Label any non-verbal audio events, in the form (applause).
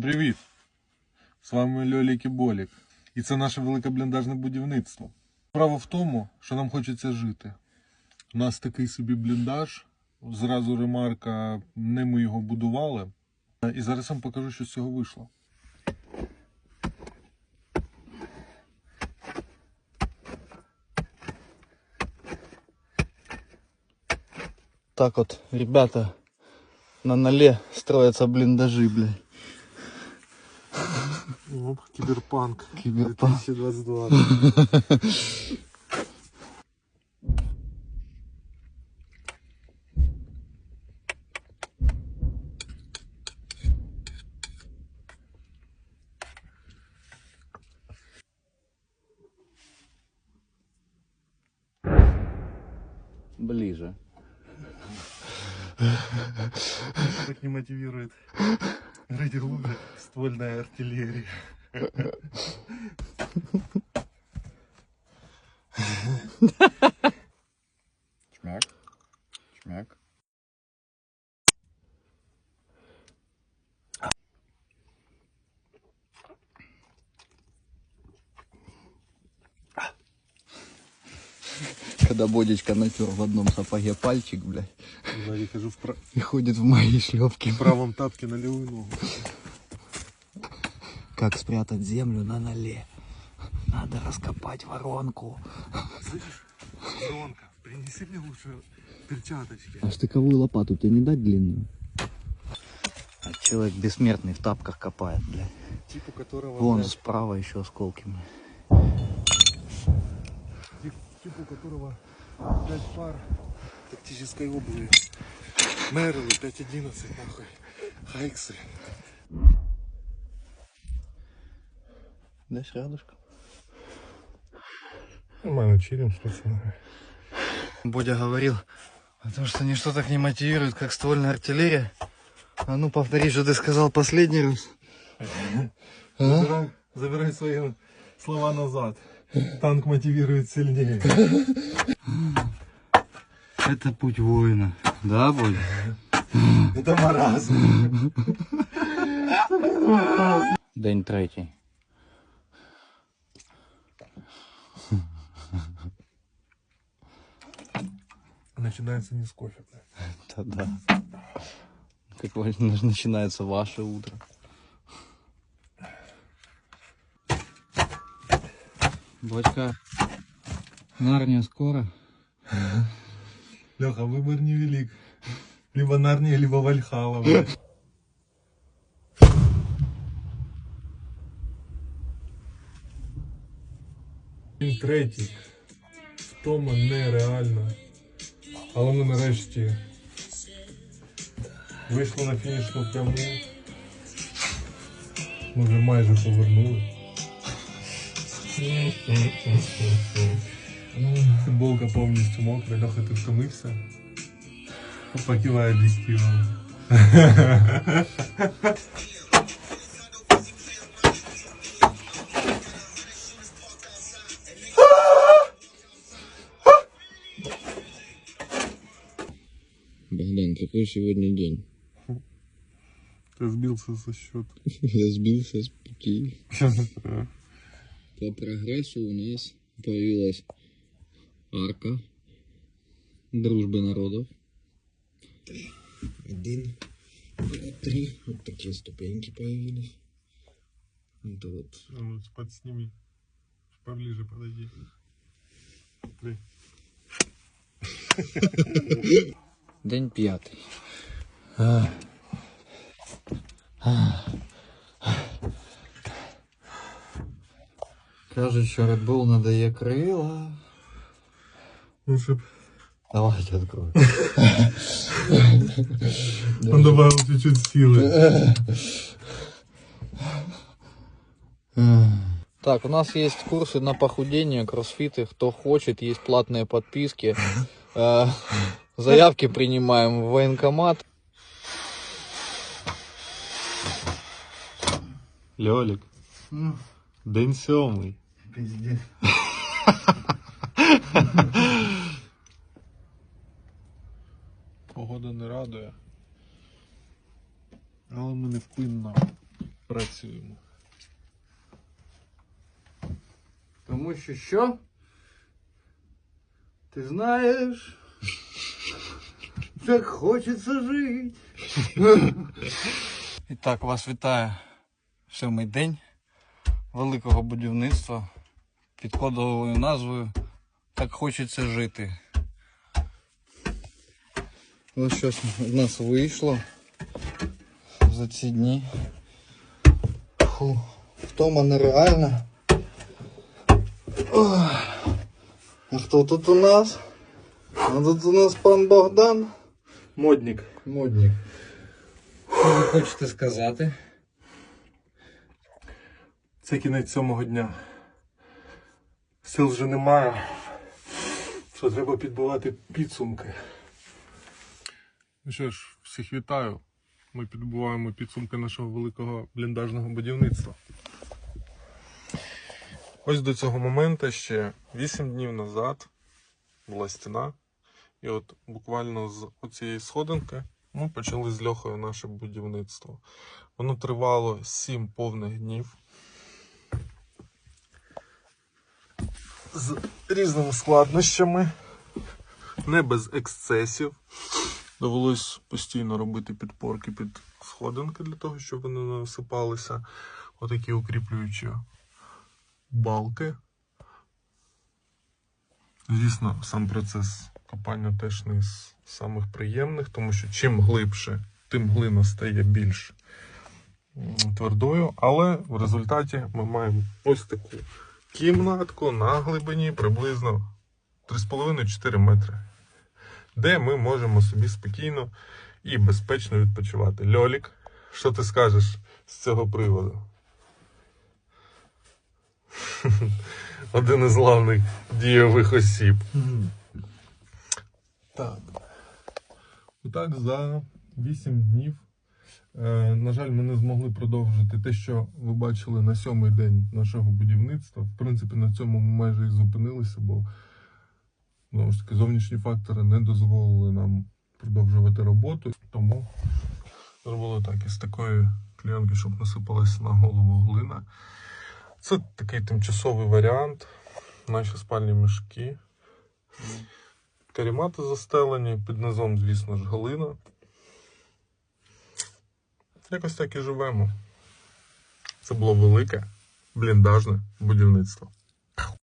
Привіт! З вами Льолік і Болік. І це наше велике бліндажне будівництво. Справа в тому, що нам хочеться жити. У нас такий собі бліндаж. Зразу ремарка, не ми його будували. І зараз вам покажу, що з цього вийшло. Так вот, ребята, на ноле строятся блиндажи, блядь. Ну, кіберпанк. Киберпанк. 2022. Ближе. Так не мотивирует рыть глубже ствольная артиллерия. Чмяк. Чмяк. Когда Бодечка натер в одном сапоге пальчик, блядь, хожу в, пра- и ходит в моей шлепке. в правом тапке на левую ногу. Как спрятать землю на ноле? Надо раскопать воронку. Слышишь, Ронка, принеси мне лучше перчаточки. А штыковую лопату тебе не дать длинную? А человек бессмертный в тапках копает, блядь. Типу которого... Вон блядь, справа еще осколки, тип- типу которого 5 пар тактической обуви. Мерлы 5.11, нахуй. Хайксы. Десь рядышком. Нормально, чилим с пацанами. Бодя говорил о том, что ничто так не мотивирует, как ствольная артиллерия. А ну повтори, что ты сказал последний раз. А? (laughs) Забирай, забирай свои слова назад. Танк мотивирует сильнее. (laughs) Это путь воина. Да, Бодя? (laughs) Это маразм. День третій. Начинается не с кофе. Да-да. Как начинается ваше утро. Бодька, Нарния скоро. (laughs) Леха, выбор невелик. Либо Нарния, либо Вальхала, блядь. Він третій. Втома нереальна. Але ми нарешті вийшли на фінішну пряму. Ми вже майже повернули. Футболка повністю мокра, Льоха, ти втомився. Покивай об'єктивом. Богдан, какой сегодня день? Ты сбился со счета. (laughs) Я сбился с пути. (laughs) По прогрессу у нас появилась арка дружбы народов. Один, два, три. Вот такие ступеньки появились. Это вот Ну, подсними. Поближе подойди. Ты. День п'ятий. Кажуть, що Red Bull надає крила. Ну, чтоб Давайте открою. (laughs) он добавил чуть-чуть силы. Так, у нас есть курсы на похудение, кроссфиты. Кто хочет, есть платные подписки. (laughs) Э, Заявки принимаем в военкомат. Лёлик. День сьомий. Пиздец. (laughs) Погода не радує. Але ми невпинно працюємо. Тому що що? Ти знаєш, так хочеться жити. І так, вас вітає сьомий день великого будівництва під кодовою назвою Так хочеться жити. Ось щось в нас вийшло за ці дні. Фу, втома нереальна. Ох. А хто тут у нас? А тут у нас пан Богдан. Модник. Модник. Що ви хочете сказати? Це кінець сьомого дня. Сил вже немає. Що треба підбивати підсумки. Ну що ж, всіх вітаю. Ми підбиваємо підсумки нашого великого бліндажного будівництва. Ось до цього моменту ще 8 днів назад була стіна. І от буквально з оцієї сходинки ми почали з Льохою наше будівництво. Воно тривало 7 повних днів. з різними складнощами, не без ексцесів. Довелось постійно робити підпорки під сходинки для того, щоб вони не насипалися. Отакі укріплюючі балки. Звісно, сам процес копання теж не з самих приємних, тому що чим глибше, тим глина стає більш твердою, але в результаті ми маємо ось таку кімнатку на глибині приблизно 3,5-4 метри, де ми можемо собі спокійно і безпечно відпочивати. Льолік, що ти скажеш з цього приводу? (laughs) Один із главних дієвих осіб. Так. Отак за 8 днів. Е, на жаль, ми не змогли продовжити те, що ви бачили на сьомий день нашого будівництва. В принципі, на цьому ми майже і зупинилися, бо знову ж таки зовнішні фактори не дозволили нам продовжувати роботу. Тому зробили так із такої клієнки, щоб насипалася на голову глина. Це такий тимчасовий варіант. Наші спальні мішки. Карімати застелені, під низом, звісно ж, глина. Якось так і живемо. Це було велике бліндажне будівництво.